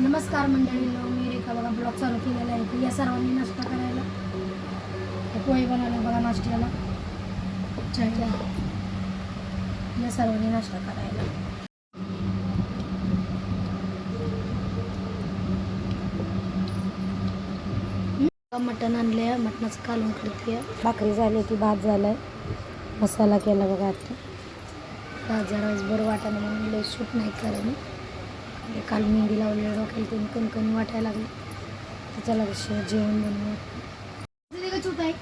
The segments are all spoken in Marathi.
नमस्कार मंडळींनो मी रेखा बघा ब्लॉग चालू केलेला आहे. या सर्वांनी नाश्ता करायला. पोहे बनवले बघा नाश्त्याला. या सर्वांनी नाश्ता करायला. मटण आणले मटणाचं कालून करते भाकरी झाली की भात झालाय. मसाला केला बघा आता. भात जरा बरं वाटायला म्हणून लय सूट नाही करा मी हे काल मेहंदी लावलेलं डोक्याला त्यांनी कणकणी वाटायला लागली. तर चला कशी जेवण बनवूया. चूत आहे.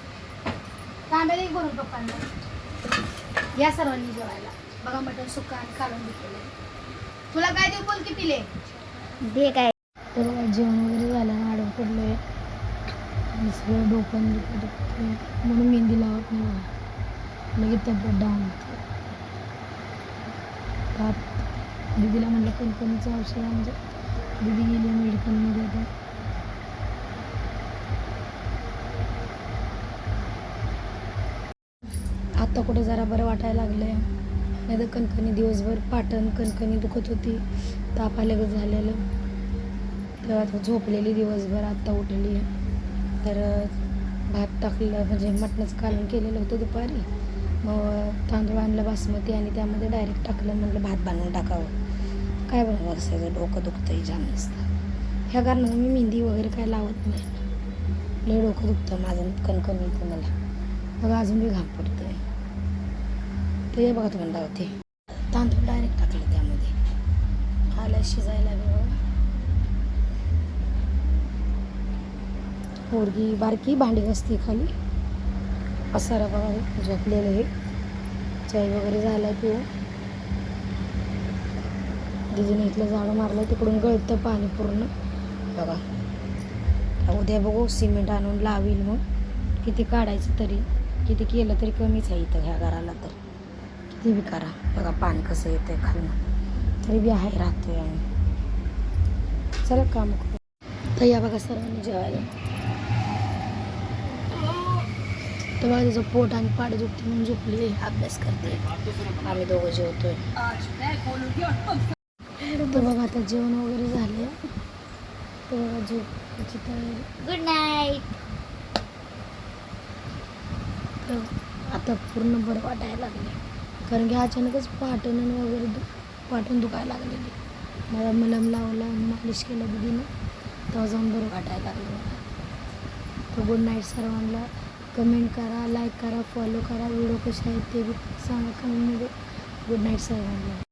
तांब्या दे करून पप्पांना. या सर्वांनी जेवायला. बघा मटण सुक्का आणि कालून घेतलेलं तुला काय देऊ बोल की पिले? दे काय. जेवण वगैरे झालं आडवं पडलोय. आणि सगळं डोकं. म्हणून मेहंदी लावत नाही लगेच तब्येत डाऊन होते. दीदीला म्हणलं कणकणीचं औषध म्हणजे दीदी गेली मेडिकलमध्ये आता. आता कुठं जरा बरं वाटायला लागलंय. नाही तर कणकणी दिवसभर पाटण कणकणी दुखत होती. ताप आल्यागत झालेलं. तेव्हा आता झोपलेली दिवसभर आत्ता उठली. आहे तर भात टाकलं म्हणजे मटणाचं कालून केलेलं होतं दुपारी. मग तांदूळ आणलं बासमती आणि त्यामध्ये डायरेक्ट टाकलं म्हटलं भात बांधून टाकावं. काय बनवत असायचं डोकं दुखतंही जाम नसतं ह्या कारणानं मी मेहंदी वगैरे काय लावत नाही. लय डोकं दुखतं माझं कणकण येतं मला. बघा अजून बी घाम पडतोय. आहे हे बघा तुम्हाला लावते तांदूळ डायरेक्ट टाकलं त्यामध्ये. आलं शिजायला बी बघा. पोरगी बारकी भांडी घसती खाली. पसारा बघा झोपलेलं हे चाय वगैरे झालाय पिऊन. जिने इथलं झाडं मारलं तिकडून गळतं पाणी पूर्ण. बघा. उद्या बघू सिमेंट आणून लावील मग. किती काढायचं तरी किती केलं तरी कमीच आहे इथं ह्या घराला तर. किती बी करा. बघा पाणी कसं येतं आहे खालून. तरी बी आहे राहतोय आम्ही. चला काम करू. तर या बघा सर्वांनी जेवायला. तर बघा तिचं पोट आणि पाड दुखते म्हणून झोपली अभ्यास करते. आम्ही दोघं जेवतोय. तर बघा आता जेवण वगैरे झाले. तर बघा झोपायची तयारी. गुड नाईट तर आता पूर्ण बरं वाटायला लागले. कारण की अचानकच पाटण वगैरे दु पाटण दुखायला लागलेली. मला मलम लावला मालिश केलं दिदीनं तेव्हा जाऊन बरं वाटायला लागलं मला. तर गुड नाईट सर्वांना. कमेंट करा लाईक करा फॉलो करा. व्हिडिओ कसे आहेत ते बी सांगा कमेंटमध्ये गुड नाईट सर्वांना.